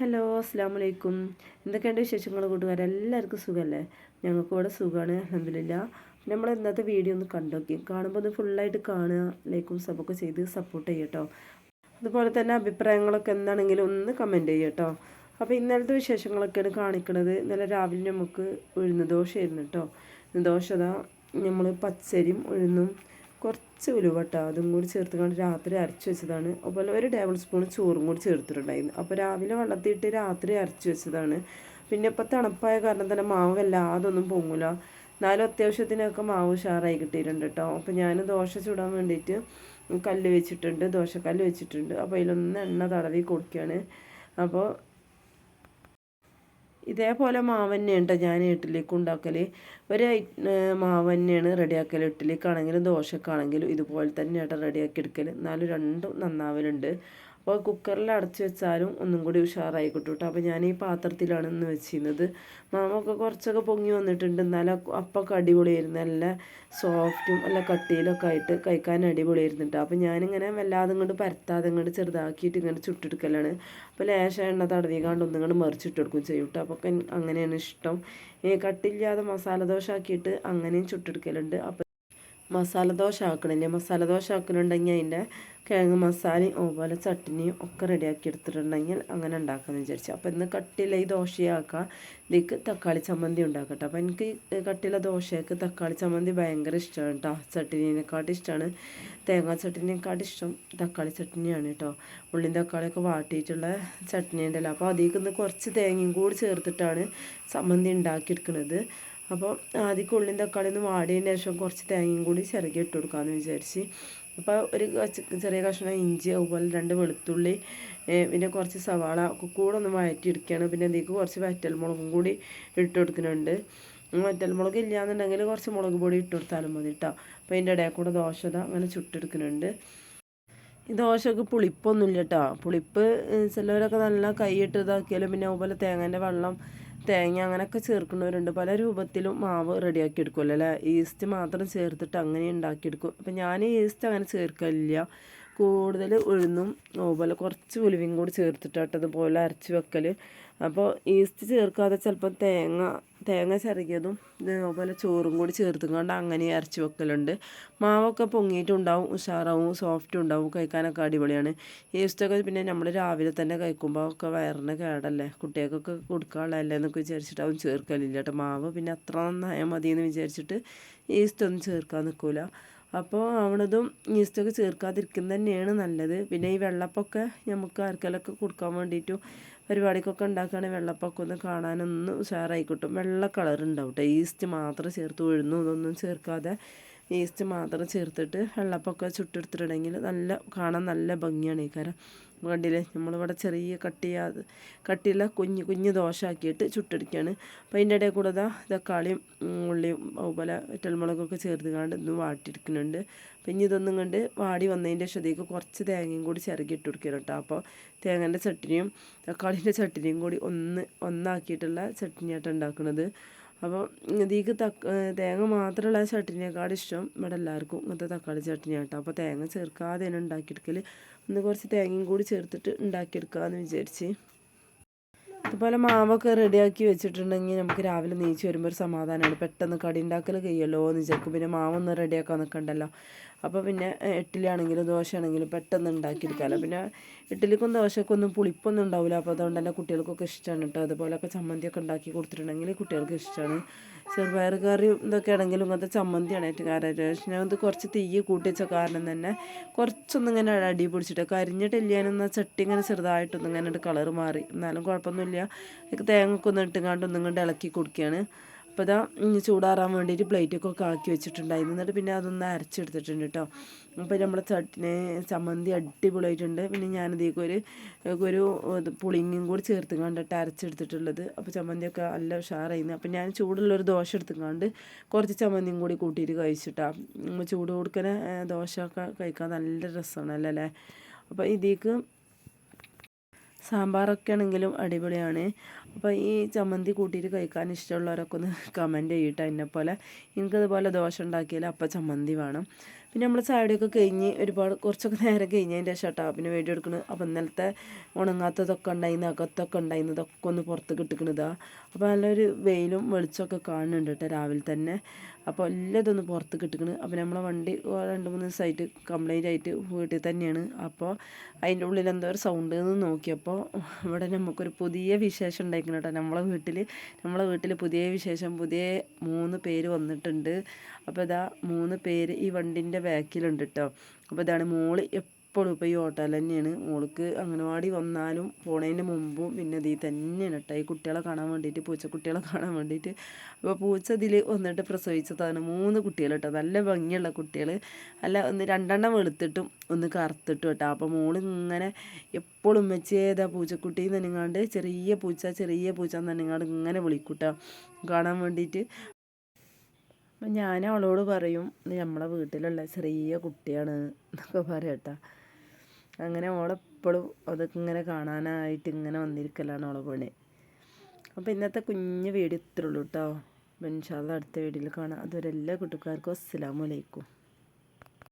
Hello അസ്സാം വലൈക്കും എന്തൊക്കെയുണ്ട് വിശേഷങ്ങൾ കൂട്ടുകാർ എല്ലാവർക്കും സുഖമല്ലേ ഞങ്ങൾക്ക് ഇവിടെ സുഖമാണ് അലഹമില്ല നമ്മൾ ഇന്നത്തെ വീഡിയോ ഒന്ന് കണ്ടോക്കി. കാണുമ്പോൾ ഒന്ന് ഫുള്ളായിട്ട് കാണുക ലൈക്കും സബൊക്കെ ചെയ്ത് സപ്പോർട്ട് ചെയ്യട്ടോ അതുപോലെ തന്നെ അഭിപ്രായങ്ങളൊക്കെ എന്താണെങ്കിലും ഒന്ന് കമന്റ് ചെയ്യട്ടോ അപ്പോൾ ഇന്നലത്തെ വിശേഷങ്ങളൊക്കെയാണ് കാണിക്കുന്നത് ഇന്നലെ രാവിലെ നമുക്ക് ഉഴുന്ന് ദോശയായിരുന്നു കേട്ടോ ദോശ നമ്മൾ പച്ചരിയും ഉഴുന്നും കുറച്ച് ഉലുവട്ട അതും കൂടി ചേർത്ത് കൊണ്ട് രാത്രി അരച്ച് വെച്ചതാണ്. അതുപോലെ ഒരു ടേബിൾ സ്പൂൺ ചോറും കൂടി ചേർത്തിട്ടുണ്ടായിരുന്നു. അപ്പോൾ രാവിലെ വെള്ളത്തിയിട്ട് രാത്രി അരച്ച് വെച്ചതാണ്. പിന്നെ ഇപ്പോൾ തണുപ്പായ കാരണം തന്നെ മാവ് വല്ലാതൊന്നും പൊങ്ങില്ല എന്നാലും അത്യാവശ്യത്തിനൊക്കെ മാവ് ഉഷാറായി കിട്ടിയിട്ടുണ്ട് കേട്ടോ അപ്പോൾ ഞാൻ ദോശ ചൂടാൻ വേണ്ടിയിട്ട് കല്ല് വെച്ചിട്ടുണ്ട് ദോശക്കല്ല് വെച്ചിട്ടുണ്ട്. അപ്പോൾ അതിലൊന്ന് എണ്ണ തടവി കൊടുക്കുകയാണ്. അപ്പോൾ ഇതേപോലെ മാവ് ഞാൻ ഇഡ്ഡലിക്ക് ഉണ്ടാക്കൽ ഒരു മാവ് തന്നെയാണ് റെഡിയാക്കൽ ഇഡ്ഡലിക്കാണെങ്കിലും ദോശക്കാണെങ്കിലും ഇതുപോലെ തന്നെയാണ് റെഡിയാക്കി എടുക്കൽ എന്നാലും രണ്ടും നന്നാവലുണ്ട്. അപ്പോൾ കുക്കറിൽ അടച്ച് വെച്ചാലും ഒന്നും കൂടി ഉഷാറായി കിട്ടും കേട്ടോ. അപ്പോൾ ഞാൻ ഈ പാത്രത്തിലാണ് ഇന്ന് വെച്ചിരുന്നത്. മാമൊക്കെ കുറച്ചൊക്കെ പൊങ്ങി വന്നിട്ടുണ്ട്. എന്നാലും അപ്പൊക്കെ അടിപൊളിയായിരുന്നു. നല്ല സോഫ്റ്റും നല്ല കട്ടിയിലൊക്കെ ആയിട്ട് കഴിക്കാൻ അടിപൊളിയായിരുന്നു കേട്ടോ. അപ്പോൾ ഞാനിങ്ങനെ വല്ലാതെ ഇങ്ങോട്ട് പരത്താതെ ഇങ്ങോട്ട് ചെറുതാക്കിയിട്ട് ഇങ്ങനെ ചുട്ടെടുക്കലാണ്. അപ്പോൾ ലേശം എണ്ണ തടവിക്കാണ്ട് ഒന്നിങ്ങോട്ട് മറിച്ചിട്ട് കൊടുക്കും ചെയ്യും കേട്ടോ. അപ്പോൾ അങ്ങനെയാണ് ഇഷ്ടം. കട്ടില്ലാതെ മസാല ദോശ ആക്കിയിട്ട് അങ്ങനെയും ചുട്ടെടുക്കലുണ്ട്. അപ്പോൾ മസാല ദോശ ആക്കണില്ല? മസാല ദോശ ആക്കണുണ്ടെങ്കിൽ അതിന്റെ കിഴങ്ങ് മസാലയും അതുപോലെ ചട്ടിനിയും ഒക്കെ റെഡിയാക്കി എടുത്തിട്ടുണ്ടെങ്കിൽ അങ്ങനെ ഉണ്ടാക്കാമെന്ന് വിചാരിച്ചു. അപ്പോൾ ഇന്ന് കട്ടില ഈ ദോശയാക്കാം ഇതിക്ക് തക്കാളി ചമ്മന്തി ഉണ്ടാക്കട്ടെ. അപ്പോൾ എനിക്ക് കട്ടില ദോശയ്ക്ക് തക്കാളി ചമ്മന്തി ഭയങ്കര ഇഷ്ടമാണ് കേട്ടോ ചട്നീനെക്കാട്ടും ഇഷ്ടമാണ്. തേങ്ങാ ചട്നിനെക്കാട്ടും ഇഷ്ടം തക്കാളി ചട്ടിനിയാണ് കേട്ടോ ഉള്ളിൻ തക്കാളിയൊക്കെ വാട്ടിയിട്ടുള്ള ചട്ടിനി ഉണ്ടല്ലോ അപ്പോൾ അതിൽ കുറച്ച് തേങ്ങയും കൂടി ചേർത്തിട്ടാണ് ചമ്മന്തി ഉണ്ടാക്കിയെടുക്കുന്നത് അപ്പോൾ ആദ്യം ഉള്ളിയും തക്കാളി ഒന്ന് വാടിയതിന് ശേഷം കുറച്ച് തേങ്ങയും കൂടി ചിറകി ഇട്ട് കൊടുക്കാമെന്ന് വിചാരിച്ച്. അപ്പോൾ ഒരു ചെറിയ കഷ്ണം ഇഞ്ചി അതുപോലെ രണ്ട് വെളുത്തുള്ളി പിന്നെ കുറച്ച് സവാള കൂടെ ഒന്ന് വഴറ്റിയെടുക്കുകയാണ്. പിന്നെ അതിലേക്ക് കുറച്ച് വറ്റൽമുളകും കൂടി ഇട്ട് കൊടുക്കുന്നുണ്ട്. വറ്റൽമുളക് ഇല്ലയെന്നുണ്ടെങ്കിൽ കുറച്ച് മുളക് പൊടി ഇട്ട് കൊടുത്താലും മതി കേട്ടോ അപ്പോൾ അതിന്റെ ഇടയിൽ കൂടെ ദോശ അങ്ങനെ ചുട്ടെടുക്കുന്നുണ്ട്. ഈ ദോശക്ക് പുളിപ്പൊന്നുമില്ല കേട്ടോ പുളിപ്പ് ചിലവരൊക്കെ നല്ല കൈയിട്ട് ഇതാക്കിയാലും പിന്നെ അതുപോലെ തേങ്ങേന്റെ വെള്ളം തേങ്ങ അങ്ങനെയൊക്കെ ചേർക്കുന്നവരുണ്ട്. പല രൂപത്തിലും മാവ് റെഡിയാക്കി എടുക്കുമല്ലോ അല്ലേ? ഈസ്റ്റ് മാത്രം ചേർത്തിട്ട് അങ്ങനെ ഉണ്ടാക്കിയെടുക്കും അപ്പം ഞാൻ ഈസ്റ്റ് അങ്ങനെ ചേർക്കലില്ല. കൂടുതൽ ഉഴുന്നും അതുപോലെ കുറച്ച് ഉലുവയും കൂടി ചേർത്തിട്ടാട്ട് അതുപോലെ അരച്ച് വെക്കൽ അപ്പോൾ ഈസ്റ്റ് ചേർക്കാതെ ചിലപ്പോൾ തേങ്ങ തേങ്ങ ചിരകിയതും അതുപോലെ ചോറും കൂടി ചേർത്തുകൊണ്ട് അങ്ങനെ അരച്ച് വെക്കലുണ്ട്. മാവൊക്കെ പൊങ്ങിയിട്ടുണ്ടാവും ഉഷാറാവും സോഫ്റ്റ് ഉണ്ടാവും കഴിക്കാനൊക്കെ അടിപൊളിയാണ്. ഈസ്റ്റൊക്കെ പിന്നെ നമ്മൾ രാവിലെ തന്നെ കഴിക്കുമ്പോൾ ഒക്കെ വയറിന് കേടല്ലേ? കുട്ടികൾക്കൊക്കെ കൊടുക്കാനുള്ളതല്ലേ എന്നൊക്കെ വിചാരിച്ചിട്ടാവും ചേർക്കലില്ല കേട്ടോ മാവ് പിന്നെ അത്ര നന്നായാൽ മതി എന്ന് വിചാരിച്ചിട്ട് ഈസ്റ്റൊന്നും ചേർക്കാൻ നിൽക്കില്ല അപ്പോൾ അവിടതും ഈസ്റ്റൊക്കെ ചേർക്കാതിരിക്കുന്നത് തന്നെയാണ് നല്ലത്. പിന്നെ ഈ വെള്ളപ്പൊക്കെ നമുക്ക് ആർക്കെങ്കിലൊക്കെ കൊടുക്കാൻ വേണ്ടിയിട്ടും പരിപാടിക്കൊക്കെ ഉണ്ടാക്കുകയാണെങ്കിൽ വെള്ളപ്പൊക്കെ ഒന്ന് കാണാനൊന്ന് ഉഷാറായി കിട്ടും. വെള്ള കളർ ഉണ്ടാവും ഈസ്റ്റ് മാത്രം ചേർത്ത് ഉഴുന്നു ഇതൊന്നും ചേർക്കാതെ ഈസ്റ്റ് മാത്രം ചേർത്തിട്ട് വെള്ളപ്പൊക്കെ ചുട്ടെടുത്തിട്ടുണ്ടെങ്കിൽ നല്ല കാണാൻ നല്ല ഭംഗിയാണ് ഈ കരം. കണ്ടില്ലേ? നമ്മളിവിടെ ചെറിയ കട്ടിയാ കട്ടിയുള്ള കുഞ്ഞ് കുഞ്ഞ് ദോശ ആക്കിയിട്ട് ചുട്ടെടുക്കുകയാണ്. അപ്പോൾ അതിന്റെ ഇടയിൽ കൂടെ ഇതാ തക്കാളിയും ഉള്ളിയും അതുപോലെ വെറ്റൽമുളകൊക്കെ ചേർത്ത് കണ്ട് ഇന്ന് വാട്ടിയെടുക്കുന്നുണ്ട്. അപ്പം ഇനി ഇതൊന്നും കണ്ട് വാടി വന്നതിന്റെ ശേഷം കുറച്ച് തേങ്ങയും കൂടി ചിറകി ഇട്ട് കൊടുക്കണം കേട്ടോ. അപ്പോൾ തേങ്ങേന്റെ ചട്ടിനിയും തക്കാളിന്റെ ചട്ടിനിയും കൂടി ഒന്ന് ഒന്നാക്കിയിട്ടുള്ള ചട്ടിനിയായിട്ട് ഉണ്ടാക്കുന്നത്. അപ്പോൾ ഇതിക്ക് തക്ക തേങ്ങ മാത്രമുള്ള ചട്ടിനേക്കാട് ഇഷ്ടം ഇവിടെ എല്ലാവർക്കും ഇങ്ങനത്തെ തക്കാളി ചട്ടിനി കേട്ടോ. അപ്പോൾ തേങ്ങ ചേർക്കാതെ തന്നെ ഉണ്ടാക്കിയെടുക്കൽ ഒന്ന് കുറച്ച് തേങ്ങയും കൂടി ചേർത്തിട്ട് ഉണ്ടാക്കിയെടുക്കാമെന്ന് വിചാരിച്ച്. അതുപോലെ മാവൊക്കെ റെഡിയാക്കി വെച്ചിട്ടുണ്ടെങ്കിൽ നമുക്ക് രാവിലെ നീച്ച് വരുമ്പോൾ ഒരു സമാധാനമാണ്. പെട്ടെന്ന് കടി ഉണ്ടാക്കൽ കഴിയല്ലോ എന്ന് വിചാരിക്കും. പിന്നെ മാവൊന്നും റെഡിയാക്കാൻ നിൽക്കണ്ടല്ലോ. അപ്പോൾ പിന്നെ ഇഡ്ഡലിയാണെങ്കിലും ദോശയാണെങ്കിലും പെട്ടെന്ന് ഉണ്ടാക്കിയെടുക്കാമല്ലോ. പിന്നെ ഇഡ്ഡലിക്കും ദോശക്കും ഒന്നും പുളിപ്പൊന്നും ഉണ്ടാവില്ല. അപ്പോൾ അതുകൊണ്ട് തന്നെ കുട്ടികൾക്കൊക്കെ ഇഷ്ടമാണ് കേട്ടോ. അതുപോലെയൊക്കെ ചമ്മന്തിയൊക്കെ ഉണ്ടാക്കി കൊടുത്തിട്ടുണ്ടെങ്കിൽ കുട്ടികൾക്ക് ഇഷ്ടമാണ്. ചെറുപയർ കറി ഇതൊക്കെ ആണെങ്കിലും ഇങ്ങനത്തെ ചമ്മന്തിയാണ് ഏറ്റവും കാരണം. ഞാൻ ഇത് കുറച്ച് തീ കൂട്ടി വെച്ച കാരണം തന്നെ കുറച്ചൊന്നും ഇങ്ങനെ അടി പിടിച്ചിട്ട് കരിഞ്ഞിട്ടില്ലാനൊന്ന് ചട്ടി ഇങ്ങനെ ചെറുതായിട്ടൊന്നും ഇങ്ങനെ കളർ മാറി. എന്നാലും കുഴപ്പമൊന്നുമില്ല. തേങ്ങക്കൊന്നും ഒന്നും കൊണ്ട് ഇളക്കി കൊടുക്കുകയാണ് അപ്പോൾ ഇതാ ചൂടാറാൻ വേണ്ടിയിട്ട് പ്ലേറ്റൊക്കെ ആക്കി വെച്ചിട്ടുണ്ടായിരുന്നു. എന്നിട്ട് പിന്നെ അതൊന്ന് അരച്ചെടുത്തിട്ടുണ്ട് കേട്ടോ അപ്പോൾ നമ്മുടെ ചട്ടിനെ ചമ്മന്തി അടിപൊളിയായിട്ടുണ്ട്. പിന്നെ ഞാനതേക്ക് ഒരു ഒരു പുളിങ്ങും കൂടി ചേർത്ത് കണ്ടിട്ട് അരച്ചെടുത്തിട്ടുള്ളത്. അപ്പോൾ ചമ്മന്തിയൊക്കെ നല്ല ഉഷാറായിരുന്നു അപ്പോൾ ഞാൻ ചൂടുള്ളൊരു ദോശ എടുത്തുകൊണ്ട് കുറച്ച് ചമ്മന്തിയും കൂടി കൂട്ടിയിട്ട് കഴിച്ചിട്ടാണ് ചൂട് കൊടുക്കുന്ന ദോശ ഒക്കെ കഴിക്കാൻ നല്ല രസമാണ് അല്ലേ അപ്പോൾ ഇതിലേക്ക് സാമ്പാറൊക്കെ ആണെങ്കിലും അടിപൊളിയാണ്. അപ്പോൾ ഈ ചമ്മന്തി കൂട്ടിയിട്ട് കഴിക്കാൻ ഇഷ്ടമുള്ളവരൊക്കെ ഒന്ന് കമന്റ് ചെയ്യട്ടെ എന്നെപ്പോലെ എനിക്കതുപോലെ ദോശ ഉണ്ടാക്കിയാൽ അപ്പം ചമ്മന്തി വേണം. പിന്നെ നമ്മൾ ചായയുടെയൊക്കെ കഴിഞ്ഞ് ഒരുപാട് കുറച്ചൊക്കെ നേരം കഴിഞ്ഞതിന്റെ ശേഷം പിന്നെ വീഡിയോ എടുക്കുന്നത് അപ്പോൾ ഇന്നലത്തെ ഉണങ്ങാത്തതൊക്കെ ഉണ്ടായിരുന്നു അകത്തൊക്കെ ഉണ്ടായിരുന്നതൊക്കെ ഒന്ന് പുറത്ത് കിട്ടിക്കണതാ അപ്പോൾ നല്ലൊരു വെയിലും വെളിച്ചമൊക്കെ കാണുന്നുണ്ട് കേട്ടോ രാവിലെ തന്നെ. അപ്പോൾ എല്ലാം ഇതൊന്ന് പുറത്ത് കിട്ടിക്കണ്. അപ്പോൾ നമ്മളെ വണ്ടി രണ്ട് മൂന്ന് ദിവസമായിട്ട് കംപ്ലൈന്റ് ആയിട്ട് വീട്ടിൽ തന്നെയാണ്. അപ്പോൾ അതിന്റെ ഉള്ളിൽ എന്തോ ഒരു സൗണ്ട് എന്ന് നോക്കിയപ്പോൾ ഇവിടെ നമുക്കൊരു പുതിയ വിശേഷം ഉണ്ടായിരിക്കണം കേട്ടോ നമ്മളെ വീട്ടിൽ നമ്മളെ വീട്ടിൽ പുതിയ വിശേഷം പുതിയ മൂന്ന് പേര് വന്നിട്ടുണ്ട്. അപ്പോൾ ഇതാ മൂന്ന് പേര് ഈ വണ്ടിന്റെ ബാക്കിലുണ്ട് കേട്ടോ അപ്പോൾ ഇതാണ് മോൾ എപ്പോഴും ഇപ്പോൾ ഈ ഓട്ടോയിൽ തന്നെയാണ്. മോൾക്ക് അംഗനവാടി വന്നാലും പോണതിന്റെ മുമ്പും പിന്നെ ഇതിൽ തന്നെയാണ് കേട്ടോ. ഈ കുട്ടികളെ കാണാൻ വേണ്ടിയിട്ട് പൂച്ചക്കുട്ടികളെ കാണാൻ വേണ്ടിയിട്ട്. അപ്പോൾ പൂച്ച ഇതിൽ വന്നിട്ട് പ്രസവിച്ചതാണ്. മൂന്ന് കുട്ടികൾ കേട്ടോ. നല്ല ഭംഗിയുള്ള കുട്ടികൾ. അല്ല ഒന്ന് രണ്ടെണ്ണം വെളുത്തിട്ടും ഒന്ന് കറുത്തിട്ടും കേട്ടോ. അപ്പോൾ മോൾ ഇങ്ങനെ എപ്പോഴും ഉമ്മച്ചേതാ പൂച്ചക്കുട്ടി? എന്നങ്ങാണ്ട് ചെറിയ പൂച്ച ചെറിയ പൂച്ച എന്നങ്ങാണ്ട് ഇങ്ങനെ വിളിക്കൂട്ടോ കാണാൻ വേണ്ടിയിട്ട്. അപ്പം ഞാൻ അവളോട് പറയും നമ്മളെ വീട്ടിലുള്ള ചെറിയ കുട്ടിയാണ് എന്നൊക്കെ പറയട്ടാ അങ്ങനെ ഓളെപ്പോഴും അതൊക്കെ ഇങ്ങനെ കാണാനായിട്ട് ഇങ്ങനെ വന്നിരിക്കലാണ് ഓളെ പണി. അപ്പോൾ ഇന്നത്തെ കുഞ്ഞ് വീഡിയോ ഇത്രയുള്ളൂ കേട്ടോ. ഇൻഷാല്ല അടുത്ത വീഡിയോയിൽ കാണാം. അതുവരെ എല്ലാ കൂട്ടുകാർക്കും അസ്സലാമലൈക്കും